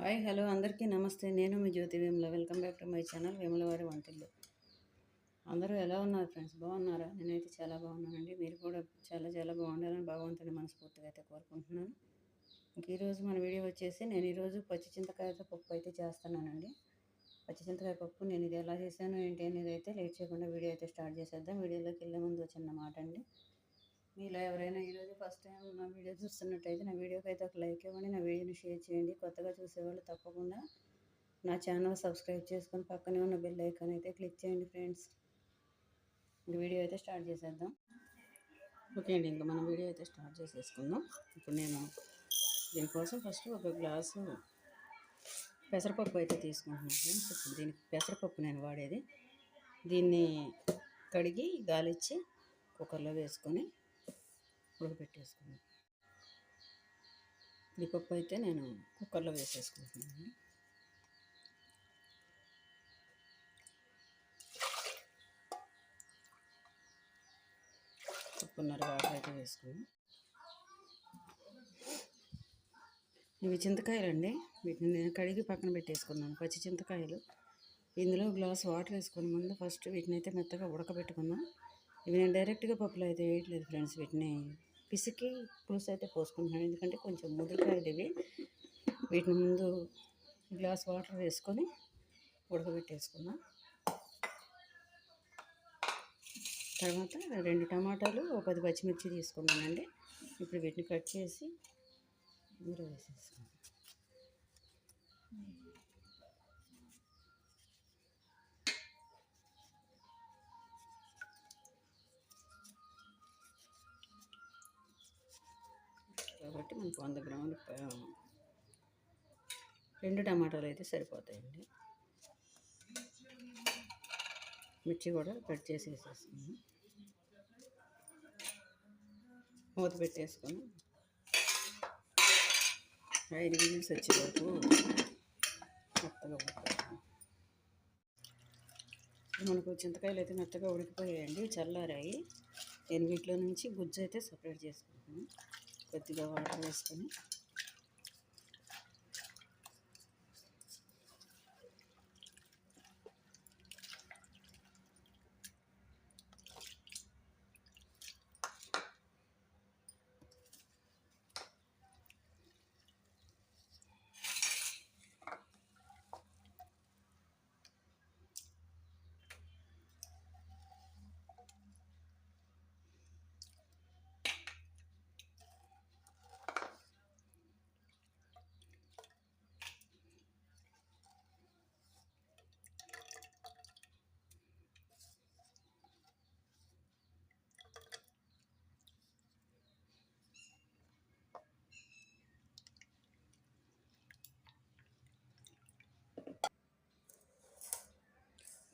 Hi hello అందరికీ నమస్తే. నేను మీ Jyothi Vemula. Welcome back to my channel Vemula వారి వంటిల్లు. అందరూ ఎలా ఉన్నారు ఫ్రెండ్స్? బాగున్నారా? నేనైతే చాలా బాగున్నానండి. మీరు కూడా చాలా చాలా బాగుండాలని భగవంతుని మనస్ఫూర్తిగా అయితే కోరుకుంటున్నాను. ఇంక ఈరోజు మన వీడియో వచ్చేసి నేను ఈరోజు పచ్చి చింతకాయతో పప్పు అయితే చేస్తున్నానండి. పచ్చి చింతకాయ పప్పు నేను ఇది ఎలా చేశాను ఏంటి అనేది అయితే లేట్ చేయకుండా వీడియో అయితే స్టార్ట్ చేసేద్దాం. వీడియోలోకి వెళ్ళే ముందు చిన్న మాట అండి. మీలో ఎవరైనా ఈరోజు ఫస్ట్ టైం నా వీడియో చూస్తున్నట్టయితే నా వీడియోకి అయితే ఒక లైక్ ఇవ్వండి నా వీడియోని షేర్ చేయండి. కొత్తగా చూసేవాళ్ళు తప్పకుండా నా ఛానల్ సబ్స్క్రైబ్ చేసుకొని పక్కనే ఉన్న బెల్ ఐకాన్ అయితే క్లిక్ చేయండి ఫ్రెండ్స్ ఇంక వీడియో అయితే స్టార్ట్ చేసేద్దాం. ఓకే అండి ఇంకా మనం వీడియో అయితే స్టార్ట్ చేసేసుకుందాం. ఇప్పుడు నేను దీనికోసం ఫస్ట్ ఒక గ్లాసు పెసరపప్పు అయితే తీసుకుంటున్నాను ఫ్రెండ్స్ ఇప్పుడు దీనికి పెసరపప్పు నేను వాడేది. దీన్ని కడిగి గాలిచ్చి కుక్కర్లో వేసుకొని ఉడకబెట్టేసుకున్నాను ఈ పప్పు అయితే నేను కుక్కర్లో వేసేసుకుంటున్నాను. ఉప్పున్నర వాటర్ అయితే వేసుకున్నాం ఇవి చింతకాయలండి. వీటిని నేను కడిగి పక్కన పెట్టేసుకున్నాను. పచ్చి చింతకాయలు. ఇందులో గ్లాస్ వాటర్ వేసుకుని ముందు ఫస్ట్ వీటిని అయితే మెత్తగా ఉడకబెట్టుకున్నాను. ఇవి నేను డైరెక్ట్గా పప్పులో అయితే వేయట్లేదు ఫ్రెండ్స్. వీటిని పిసికి పులుసు అయితే పోసుకుంటున్నాను. ఎందుకంటే కొంచెం ముదిరికాయలు ఇవి. వీటిని ముందు గ్లాస్ వాటర్ వేసుకొని ఉడకబెట్టేసుకున్నా. తర్వాత రెండు టమాటాలు ఒక పది పచ్చిమిర్చి తీసుకున్నానండి. ఇప్పుడు వీటిని కట్ చేసి ఇందులో వేసేసుకున్నాను కాబట్టి మనకు వంద గ్రాములు రెండు టమాటాలు అయితే సరిపోతాయండి. మిర్చి కూడా కట్ చేసి వేసేసుకున్నాం మూత పెట్టేసుకొని ఐదు విజిల్స్ వచ్చేవరకు మెత్తగా ఉడకాలి మనకు చింతకాయలు అయితే మెత్తగా ఉడికిపోయాయండి చల్లారాయి. నేను వీటిలో నుంచి గుజ్జు అయితే సపరేట్ చేసుకుంటాను కొద్దిగా వాటర్ వేసుకొని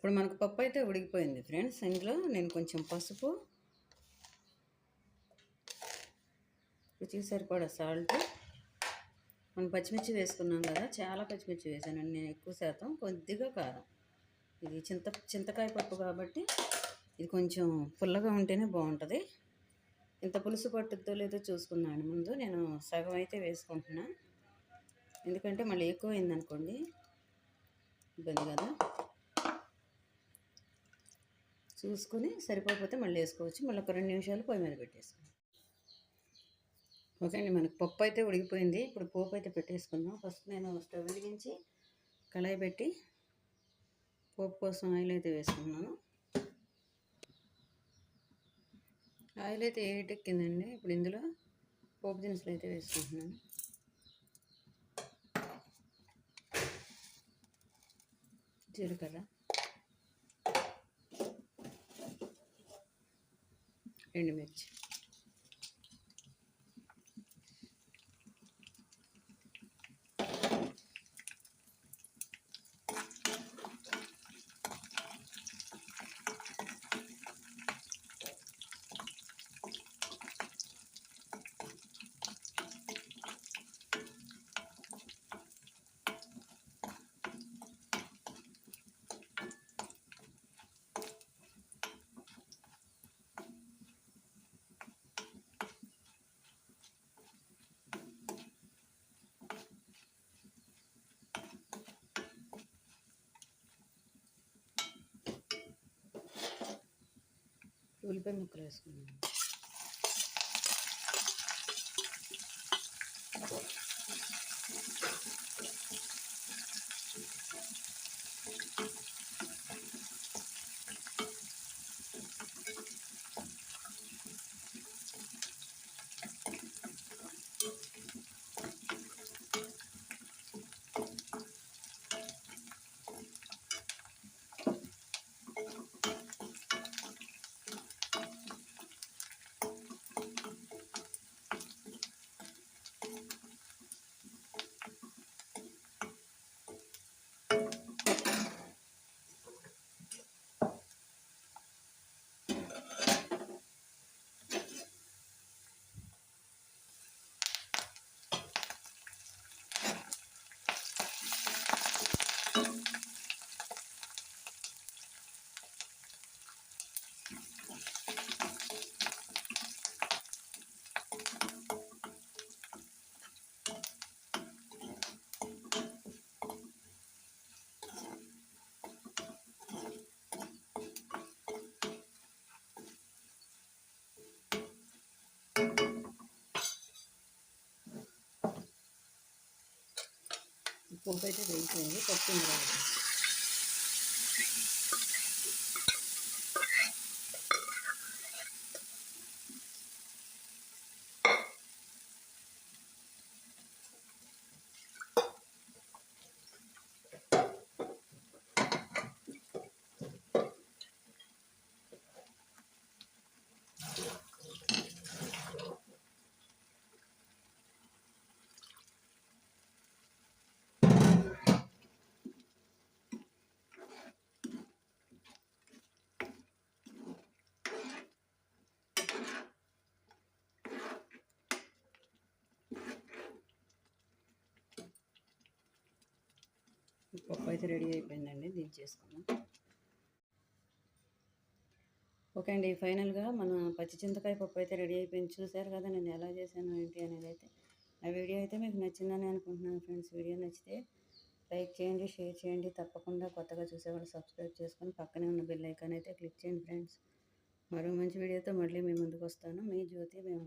ఇప్పుడు మనకు పప్పు అయితే ఉడికిపోయింది ఫ్రెండ్స్. ఇందులో నేను కొంచెం పసుపు రుచికి సరిపడా సాల్ట్ మనం పచ్చిమిర్చి వేసుకున్నాం కదా చాలా పచ్చిమిర్చి వేసానండి నేను ఎక్కువ శాతం కొద్దిగా కారం. ఇది చింత చింతకాయ పప్పు కాబట్టి ఇది కొంచెం పుల్లగా ఉంటేనే బాగుంటుంది. ఇంత పులుసు పట్టుద్దో లేదో చూసుకున్నాను ముందు. నేను సగం అయితే వేసుకుంటున్నా. ఎందుకంటే మళ్ళీ ఎక్కువ అయిందనుకోండి ఇబ్బంది కదా. చూసుకొని సరిపోకపోతే మళ్ళీ వేసుకోవచ్చు. మళ్ళీ ఒక రెండు నిమిషాలు పొయ్యి మీద పెట్టేసుకున్నాం ఓకే అండి మనకు పప్పు అయితే ఉడికిపోయింది. ఇప్పుడు పోపు అయితే పెట్టేసుకుందాం. ఫస్ట్ నేను స్టవ్ వెలిగించి కళాయి పెట్టి పోపు కోసం ఆయిల్ అయితే వేసుకున్నాను. ఆయిల్ అయితే ఏటెక్కిందండి. ఇప్పుడు ఇందులో పోపు దినుసులు అయితే వేసుకుంటున్నాను. జీలకర్ర. önüme çıktı. ఉల్లిపాయ ముక్కలు వేసుకున్నాను. పోపు అయితే వేగిపోయింది పప్పు అయితే రెడీ అయిపోయిందండి దించేసుకున్నాం ఓకే అండి ఫైనల్గా మన పచ్చి చింతకాయ పప్పు అయితే రెడీ అయిపోయింది. చూశారు కదా నేను ఎలా చేశాను ఏంటి అనేది అయితే. ఆ వీడియో అయితే మీకు నచ్చిందని అనుకుంటున్నాను ఫ్రెండ్స్. వీడియో నచ్చితే లైక్ చేయండి షేర్ చేయండి. తప్పకుండా కొత్తగా చూసేవాళ్ళు సబ్స్క్రైబ్ చేసుకొని పక్కనే ఉన్న బెల్ ఐకాన్ అయితే క్లిక్ చేయండి ఫ్రెండ్స్. మరో మంచి వీడియోతో మళ్ళీ మీ ముందుకు వస్తాను. మీ జ్యోతి మేము